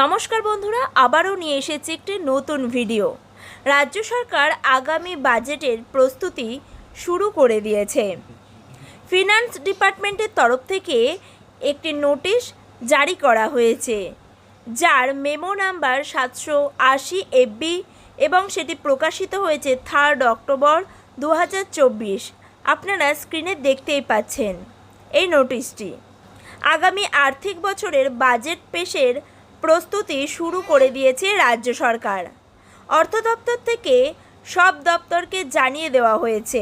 নমস্কার বন্ধুরা, আবারও নিয়ে এসেছি একটি নতুন ভিডিও। রাজ্য সরকার আগামী বাজেটের প্রস্তুতি শুরু করে দিয়েছে। ফিনান্স ডিপার্টমেন্টের তরফ থেকে একটি নোটিশ জারি করা হয়েছে, যার মেমো নাম্বার সাতশো আশি এফবি এবং সেটি প্রকাশিত হয়েছে থার্ড অক্টোবর দু হাজার চব্বিশ। আপনারা স্ক্রিনে দেখতেই পাচ্ছেন এই নোটিশটি। আগামী আর্থিক বছরের বাজেট পেশের প্রস্তুতি শুরু করে দিয়েছে রাজ্য সরকার। অর্থ দপ্তর থেকে সব দপ্তরকে জানিয়ে দেওয়া হয়েছে।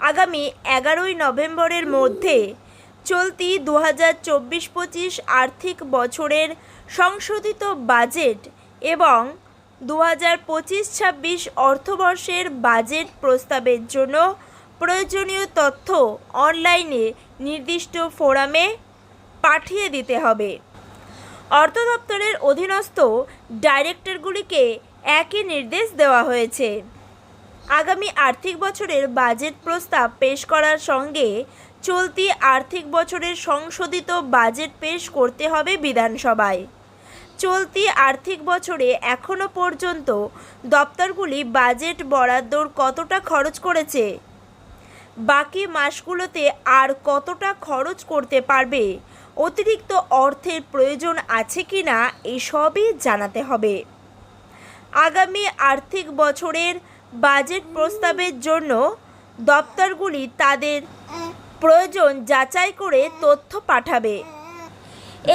আগামী এগারোই নভেম্বরের মধ্যে চলতি দু হাজার চব্বিশ পঁচিশ আর্থিক বছরের সংশোধিত বাজেট এবং দু হাজার পঁচিশ ছাব্বিশ অর্থবর্ষের বাজেট প্রস্তাবের জন্য প্রয়োজনীয় তথ্য অনলাইনে নির্দিষ্ট ফোরামে পাঠিয়ে দিতে হবে। অর্থ দপ্তরের অধীনস্থ ডাইরেক্টরগুলিকে একই নির্দেশ দেওয়া হয়েছে। আগামী আর্থিক বছরের বাজেট প্রস্তাব পেশ করার সঙ্গে চলতি আর্থিক বছরের সংশোধিত বাজেট পেশ করতে হবে বিধানসভায়। চলতি আর্থিক বছরে এখনও পর্যন্ত দপ্তরগুলি বাজেট বরাদ্দর কতটা খরচ করেছে? বাকি মাসগুলোতে আর কতটা খরচ করতে পারবে? অতিরিক্ত অর্থের প্রয়োজন আছে কি না এসবই জানাতে হবে। আগামী আর্থিক বছরের বাজেট প্রস্তাবের জন্য দপ্তরগুলি তাদের প্রয়োজন যাচাই করে তথ্য পাঠাবে।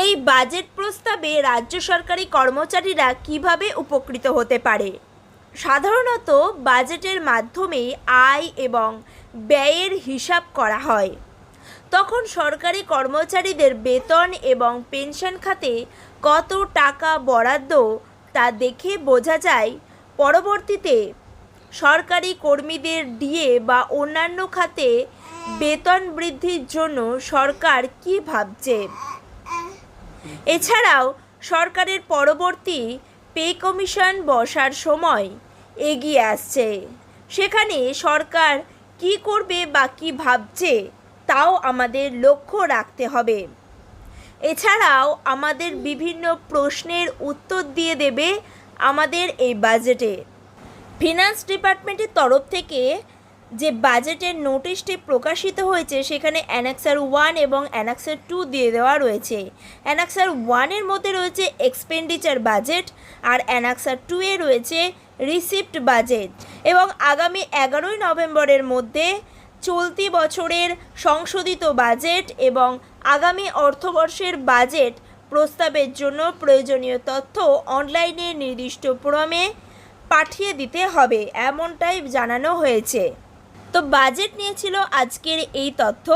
এই বাজেট প্রস্তাবে রাজ্য সরকারি কর্মচারীরা কীভাবে উপকৃত হতে পারে? সাধারণত বাজেটের মাধ্যমে আয় এবং ব্যয়ের হিসাব করা হয়। তখন সরকারি কর্মচারীদের বেতন এবং পেনশন খাতে কত টাকা বরাদ্দ তা দেখে বোঝা যায়। পরবর্তীতে সরকারি কর্মীদের ডিএ বা অন্যান্য খাতে বেতন বৃদ্ধির জন্য সরকার কি ভাবছে? এছাড়াও সরকারের পরবর্তী পে কমিশন বসার সময় এগিয়ে আসছে। সেখানে সরকার কি করবে বা কী ভাবছে তাও আমাদের লক্ষ্য রাখতে হবে। এছাড়াও আমাদের বিভিন্ন প্রশ্নের উত্তর দিয়ে দেবে আমাদের এই বাজেটে। ফিনান্স ডিপার্টমেন্টের তরফ থেকে যে বাজেটের নোটিশটি প্রকাশিত হয়েছে, সেখানে অ্যানাক্সার ওয়ান এবং অ্যানাক্সার টু দিয়ে দেওয়া রয়েছে। অ্যানাক্সার ওয়ানের মধ্যে রয়েছে এক্সপেন্ডিচার বাজেট আর অ্যানাক্সার টু এ রয়েছে রিসিপ্ট বাজেট। এবং আগামী এগারোই নভেম্বরের মধ্যে চলতি বছরের সংশোধিত বাজেট এবং আগামী অর্থবর্ষের বাজেট প্রস্তাবের জন্য প্রয়োজনীয় তথ্য অনলাইনে নির্দিষ্ট ফোরামে পাঠিয়ে দিতে হবে, এমনটাই জানানো হয়েছে। তো বাজেট নিয়েছিল আজকের এই তথ্য।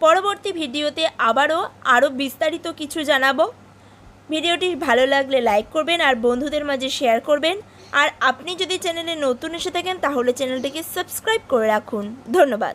পরবর্তী ভিডিওতে আবারও আরও বিস্তারিত কিছু জানাব। ভিডিওটি ভালো লাগলে লাইক করবেন আর বন্ধুদের মাঝে শেয়ার করবেন। আর আপনি যদি চ্যানেলে নতুন এসে থাকেন, তাহলে চ্যানেলটিকে সাবস্ক্রাইব করে রাখুন। ধন্যবাদ।